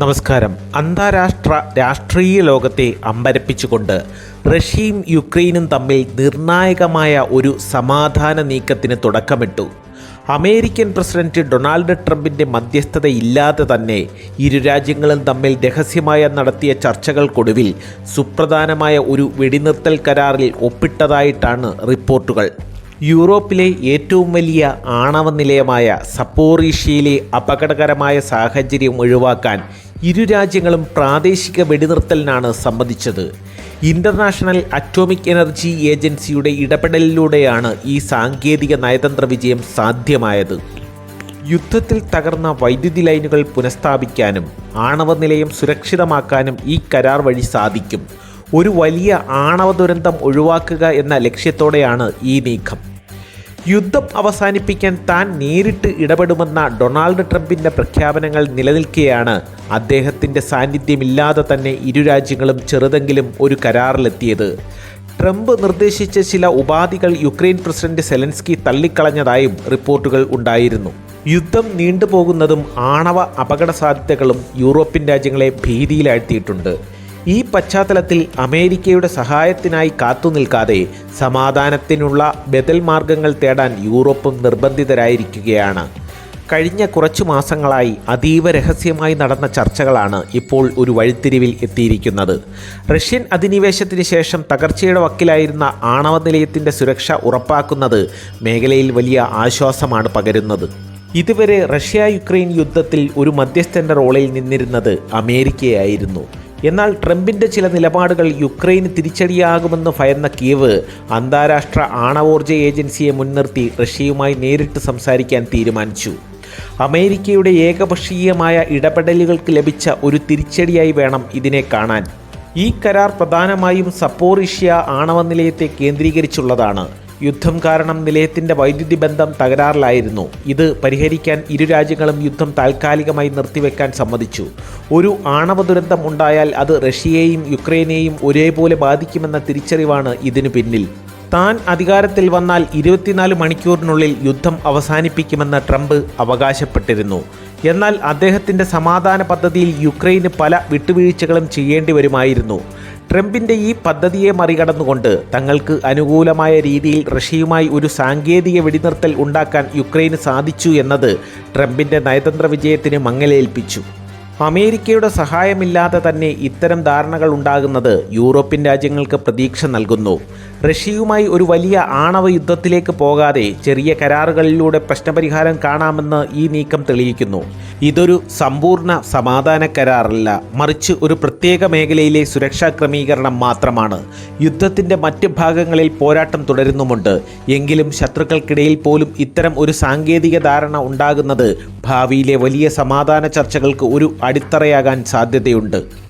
നമസ്കാരം. അന്താരാഷ്ട്ര രാഷ്ട്രീയ ലോകത്തെ അമ്പരപ്പിച്ചുകൊണ്ട് റഷ്യയും യുക്രൈനും തമ്മിൽ നിർണായകമായ ഒരു സമാധാന നീക്കത്തിന് തുടക്കമിട്ടു. അമേരിക്കൻ പ്രസിഡന്റ് ഡൊണാൾഡ് ട്രംപിന്റെ മധ്യസ്ഥതയില്ലാതെ തന്നെ ഇരു രാജ്യങ്ങളും തമ്മിൽ രഹസ്യമായ നടത്തിയ ചർച്ചകൾക്കൊടുവിൽ സുപ്രധാനമായ ഒരു വെടിനിർത്തൽ കരാറിൽ ഒപ്പിട്ടതായിട്ടാണ് റിപ്പോർട്ടുകൾ. യൂറോപ്പിലെ ഏറ്റവും വലിയ ആണവ നിലയമായ സപ്പോറീഷ്യയിലെ അപകടകരമായ സാഹചര്യം ഒഴിവാക്കാൻ ഇരു രാജ്യങ്ങളും പ്രാദേശിക വെടിനിർത്തലിനാണ് സംബന്ധിച്ചത് ഇന്റർനാഷണൽ അറ്റോമിക് എനർജി ഏജൻസിയുടെ ഇടപെടലിലൂടെയാണ് ഈ സാങ്കേതിക നയതന്ത്ര വിജയം സാധ്യമായത്. യുദ്ധത്തിൽ തകർന്ന വൈദ്യുതി ലൈനുകൾ പുനഃസ്ഥാപിക്കാനും ആണവ നിലയം സുരക്ഷിതമാക്കാനും ഈ കരാർ വഴി സാധിക്കും. ഒരു വലിയ ആണവ ദുരന്തം ഒഴിവാക്കുക എന്ന ലക്ഷ്യത്തോടെയാണ് ഈ നീക്കം. യുദ്ധം അവസാനിപ്പിക്കാൻ താൻ നേരിട്ട് ഇടപെടുമെന്ന ഡൊണാൾഡ് ട്രംപിന്റെ പ്രഖ്യാപനങ്ങൾ നിലനിൽക്കെയാണ് അദ്ദേഹത്തിന്റെ സാന്നിധ്യമില്ലാതെ തന്നെ ഇരു രാജ്യങ്ങളും ചെറുതെങ്കിലും ഒരു കരാറിലെത്തിയത്. ട്രംപ് നിർദ്ദേശിച്ച ചില ഉപാധികൾ യുക്രൈൻ പ്രസിഡന്റ് സെലൻസ്കി തള്ളിക്കളഞ്ഞതായും റിപ്പോർട്ടുകൾ ഉണ്ടായിരുന്നു. യുദ്ധം നീണ്ടുപോകുന്നതും ആണവ അപകട സാധ്യതകളും യൂറോപ്യൻ രാജ്യങ്ങളെ ഭീതിയിലാഴ്ത്തിയിട്ടുണ്ട്. ഈ പശ്ചാത്തലത്തിൽ അമേരിക്കയുടെ സഹായത്തിനായി കാത്തുനിൽക്കാതെ സമാധാനത്തിനുള്ള ബദൽ മാർഗങ്ങൾ തേടാൻ യൂറോപ്പും നിർബന്ധിതരായിരിക്കുകയാണ്. കഴിഞ്ഞ കുറച്ചു മാസങ്ങളായി അതീവ രഹസ്യമായി നടന്ന ചർച്ചകളാണ് ഇപ്പോൾ ഒരു വഴിത്തിരിവിൽ എത്തിയിരിക്കുന്നത്. റഷ്യൻ അധിനിവേശത്തിന് ശേഷം തകർച്ചയുടെ വക്കിലായിരുന്ന ആണവ നിലയത്തിന്റെ സുരക്ഷ ഉറപ്പാക്കുന്നത് മേഖലയിൽ വലിയ ആശ്വാസമാണ് പകരുന്നത്. ഇതുവരെ റഷ്യ യുക്രൈൻ യുദ്ധത്തിൽ ഒരു മധ്യസ്ഥന്റെ റോളിൽ നിന്നിരുന്നത് അമേരിക്കയായിരുന്നു. എന്നാൽ ട്രംപിന്റെ ചില നിലപാടുകൾ യുക്രൈന് തിരിച്ചടിയാകുമെന്ന് ഭയന്ന കീവ് അന്താരാഷ്ട്ര ആണവോർജ ഏജൻസിയെ മുൻനിർത്തി റഷ്യയുമായി നേരിട്ട് സംസാരിക്കാൻ തീരുമാനിച്ചു. അമേരിക്കയുടെ ഏകപക്ഷീയമായ ഇടപെടലുകൾക്ക് ലഭിച്ച ഒരു തിരിച്ചടിയായി വേണം ഇതിനെ കാണാൻ. ഈ കരാർ പ്രധാനമായും സപ്പോറിഷ്യ ആണവ നിലയത്തെ കേന്ദ്രീകരിച്ചുള്ളതാണ്. യുദ്ധം കാരണം നിലയത്തിന്റെ വൈദ്യുതി ബന്ധം തകരാറിലായിരുന്നു. ഇത് പരിഹരിക്കാൻ ഇരു രാജ്യങ്ങളും യുദ്ധം താൽക്കാലികമായി നിർത്തിവെക്കാൻ സമ്മതിച്ചു. ഒരു ആണവ ദുരന്തം ഉണ്ടായാൽ അത് റഷ്യയെയും യുക്രൈനെയും ഒരേപോലെ ബാധിക്കുമെന്ന തിരിച്ചറിവാണ് ഇതിനു പിന്നിൽ. താൻ അധികാരത്തിൽ വന്നാൽ ഇരുപത്തിനാല് മണിക്കൂറിനുള്ളിൽ യുദ്ധം അവസാനിപ്പിക്കുമെന്ന് ട്രംപ് അവകാശപ്പെട്ടിരുന്നു. എന്നാൽ അദ്ദേഹത്തിന്റെ സമാധാന പദ്ധതിയിൽ യുക്രൈന് പല വിട്ടുവീഴ്ചകളും ചെയ്യേണ്ടി വരുമായിരുന്നു. ട്രംപിന്റെ ഈ പദ്ധതിയെ മറികടന്നുകൊണ്ട് തങ്ങൾക്ക് അനുകൂലമായ രീതിയിൽ റഷ്യയുമായി ഒരു സാങ്കേതിക വെടിനിർത്തൽ ഉണ്ടാക്കാൻ യുക്രൈന് സാധിച്ചു എന്നത് ട്രംപിന്റെ നയതന്ത്ര വിജയത്തിന് മങ്ങലേൽപ്പിച്ചു. അമേരിക്കയുടെ സഹായമില്ലാതെ തന്നെ ഇത്തരം ധാരണകൾ ഉണ്ടാകുന്നത് യൂറോപ്യൻ രാജ്യങ്ങൾക്ക് പ്രതീക്ഷ നൽകുന്നു. റഷ്യയുമായി ഒരു വലിയ ആണവ യുദ്ധത്തിലേക്ക് പോകാതെ ചെറിയ കരാറുകളിലൂടെ പ്രശ്നപരിഹാരം കാണാമെന്ന് ഈ നീക്കം തെളിയിക്കുന്നു. ഇതൊരു സമ്പൂർണ സമാധാന കരാറല്ല. മറിച്ച് ഒരു പ്രത്യേക മേഖലയിലെ സുരക്ഷാ ക്രമീകരണം മാത്രമാണ്. യുദ്ധത്തിന്റെ മറ്റ് ഭാഗങ്ങളിൽ പോരാട്ടം തുടരുന്നുമുണ്ട്. എങ്കിലും ശത്രുക്കൾക്കിടയിൽ പോലും ഇത്തരം ഒരു സാങ്കേതിക ധാരണ ഉണ്ടാകുന്നത് ഭാവിയിലെ വലിയ സമാധാന ചർച്ചകൾക്ക് ഒരു അടിത്തറയാകാൻ സാധ്യതയുണ്ട്.